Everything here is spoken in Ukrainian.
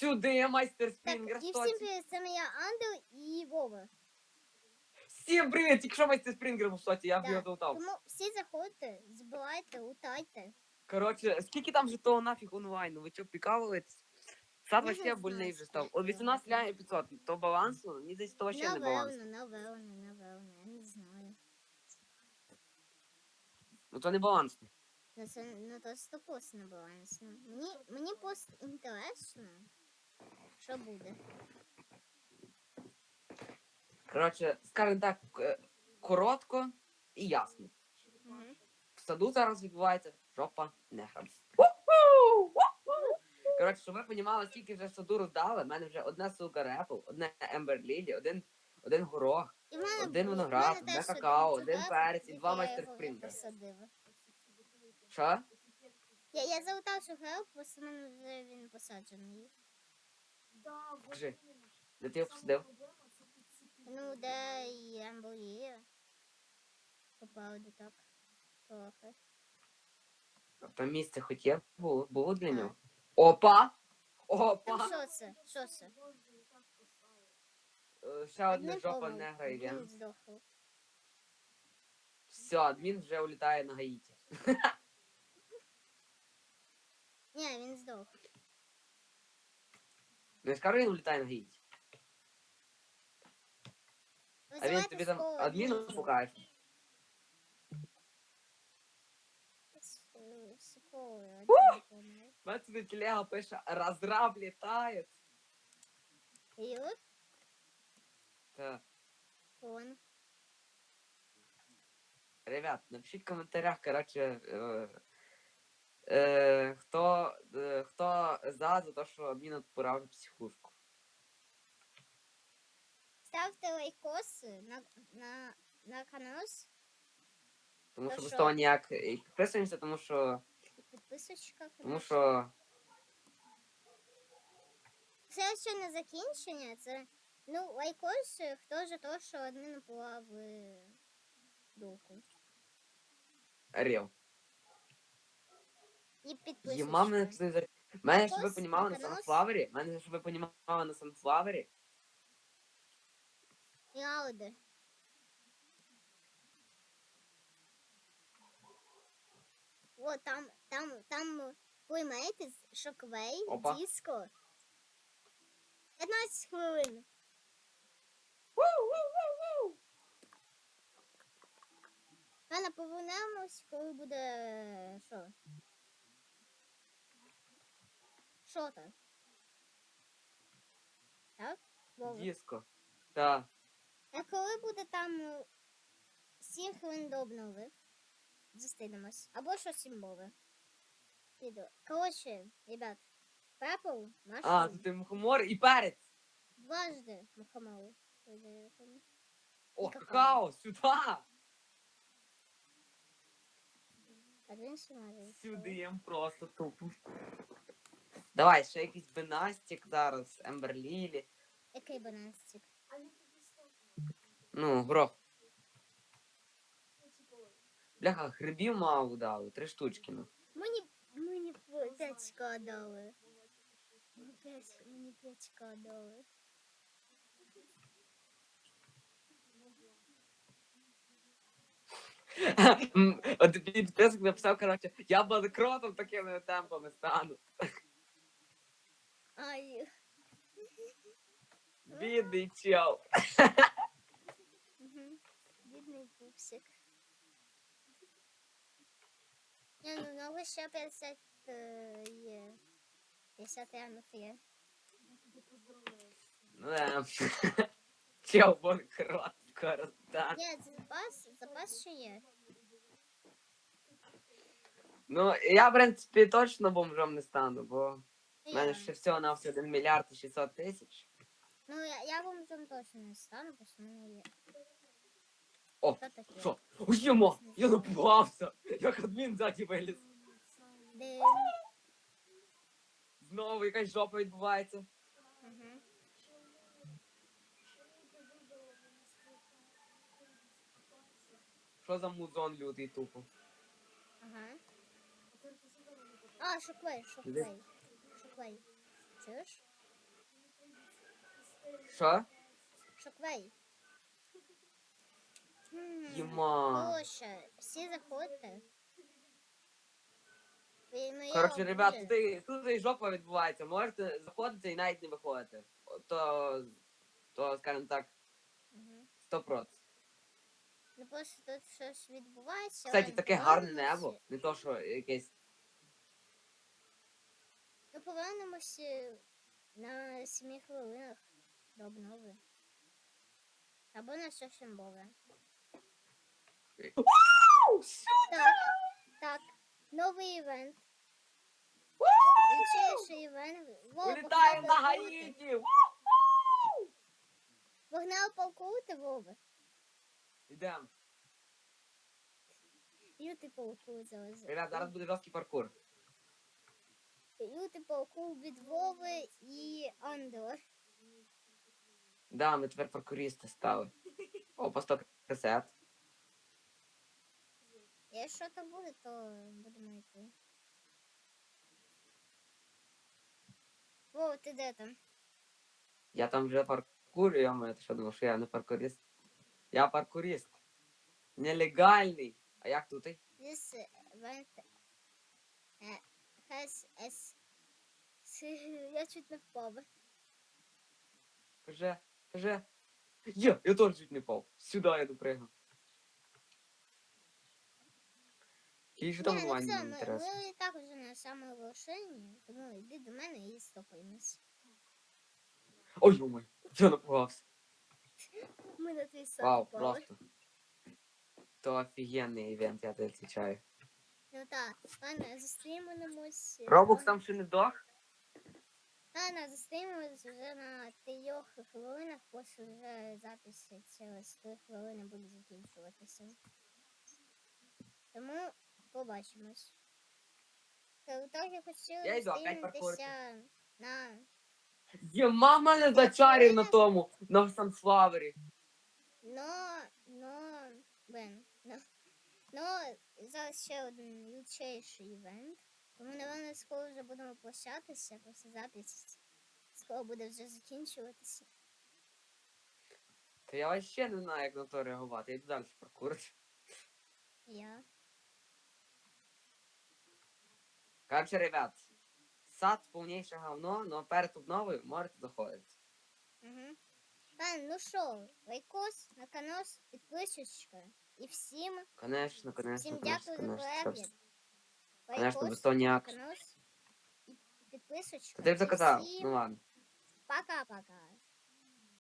Сюди, майстер Так, Спрінгер, і всім привіт, це моя Ангел і Вова. Всім привіт, тільки що майстер Спрінгер в соті, я б Да. його долутав. Тому всі заходьте, збивайте, лутайте. Коротше, скільки там жетон нафіг онлайну? Ви чо, прикалуєтесь? Сад Я вообще больний вже став. О, скільки. 18 ляє 500, то балансу? Мені здається, то вообще не баланс. Напевно, напевно, напевно, я не знаю. Ну то не баланс. Ну це ну, то стопос на баланс. Ну, мені, мені просто інтересно, що буде. Коротше, скажімо так, е, коротко і ясно. Угу. В саду зараз відбувається жопа неграм. Коротше, щоб ви розуміли, скільки вже саду роздали, в мене вже одна сука репл, одне Ембер Лілі, один, один горох, Один виноград, одне какао, один перець і два майстер його Що? Я, я залутав цукерок, просто в мене вже він посаджений. Кажи, де ти його посадив? Ну, де і амбулія. Попав де так. Трохи. Там місце хоч є було, було для нього. Опа! Там Опа! що це? Що це? Е, Ще одна Одним жопа словом, і він він. Все, адмін вже улітає на Гаїті. Ні, він здох. Скажу, він улітає на Гаїті. А він тобі там адміну. С- скору, адмін помер. Телега пише, розраб літає. І от он. ребят, напишіть в коментарях, коротше, е, е, хто, е, хто за, за те, що адмін відпирав психушку. Ставте лайкоси на, на, на канал, Тому що без того ніяк і підписуємося, тому що, підписочка. тому що Це ще не закінчення, це. Ну, лайкос, хто ж то, що адмін в духу. І підписочка. це за. Мене, щоб ви понімали на. Санфлавері, мене, щоб ви понімали на Санфлавері, ауди. О, там, там, там плеймейти, шоквей, Опа. диско. 15 хвилин. Ладно, повернемось, коли буде що? Що там? Так? Вова? диско. Так. А коли буде там е, 7 хвилин до обнови, зустрінемось. Або щось сімбове. Відео. Коротше, ребят, Пепл, наш А, тут і мухомор і перець. дважди мухомору. О, какао. какао! Один. Сюди їм просто тупо. Давай, ще якийсь бенастик зараз, Емберлілі. Який бананстик? Ну, горох. Бляха, грибів мало дали, три штучки. Ну. Мені, мені 5 дали. Мені 5, мені 5 дали. М, От підписок написав, коротше, я банкротом такими темпами стану. Ай. Бідний чел. Угу. Бідний пупсик. Ні, ну нього ще 50 е, є. 50 ранок є. Ну, да. Чел банкрот скоро стане. Ні, запас, запас ще є. Ну, я, в принципі, точно бомжом не стану, бо Ну, мене ще всього на все 1 мільярд і 600 тисяч. Ну, я, я вам там точно не стану, бо в мене є. О, Що таке? Що? Йома, я напугався. Як адмін ззаді виліз. Де... Знову якась жопа відбувається. Угу. Що за музон лютий тупо? Ага. А, шоквей, шоквей. Шоквей. Чуєш? Що? Шоквей. Єма. Коротше, всі заходьте. Моя Коротше, ребят, тут, і- тут і жопа відбувається. Можете заходити і навіть не виходити. То, то скажімо так, Мгм. 100%. Ну просто тут щось відбувається. Кстати, але таке гарне небо. Не то, що якесь. Ну повернемося на 7 хвилинах до обнови. Або на щось імбове. Так, так. Новий івент. Величайший івент. Во, Вилітаємо на. Гаїті! Погнали палкувати, Вова. Ідемо. Юти палку зараз. Ребят, зараз буде жорсткий паркур. Юти палку від Вови і Андела. Да, ми тепер паркурісти стали. О, по 100 касет. Якщо то буде, то будемо йти. Вова, ти де там? Я там вже паркурю, я ти що думав, що я не паркуріст? Я паркуріст. Нелегальний. А як тут? This event has as... Я чуть не впав. Каже, каже. Є, я теж чуть не впав. Сюди я допригну. Які ж там Ні, ну вані ми, інтересно. ми і так вже на самому вершині, тому йди до мене і стопаємось. Ой, йомай, я напугався. Ми на твій сад Вау, просто. То офігенний івент, я тебе відвічаю. Ну так, ладно, зустрінемось. Робокс там ще не здох? Ладно, зустрінемось вже на трьох хвилинах, после вже запис через три хвилини буде закінчуватися. Тому побачимось. Та в Я йду, опять зустрінутися на Є, мама не зачарів на тому, на Санфлавері. Но, но, блин, но, но зараз ще один лютчайший івент. Тому, напевно, скоро вже будемо прощатися, просто запис скоро буде вже закінчуватися. Та я вообще не знаю, як на то реагувати. Я йду далі паркурити. Я. Короче, ребят, сад повніше говно, но перед обновою можете заходити. Угу. Пан, ну що, лайкос, на канал, підписочка. І всім, Конечно, конечно, всім конечно, дякую за перегляд. Конечно, без того ніяк. канал, підписочка. Та ти б І заказав, ну ладно. Пока-пока.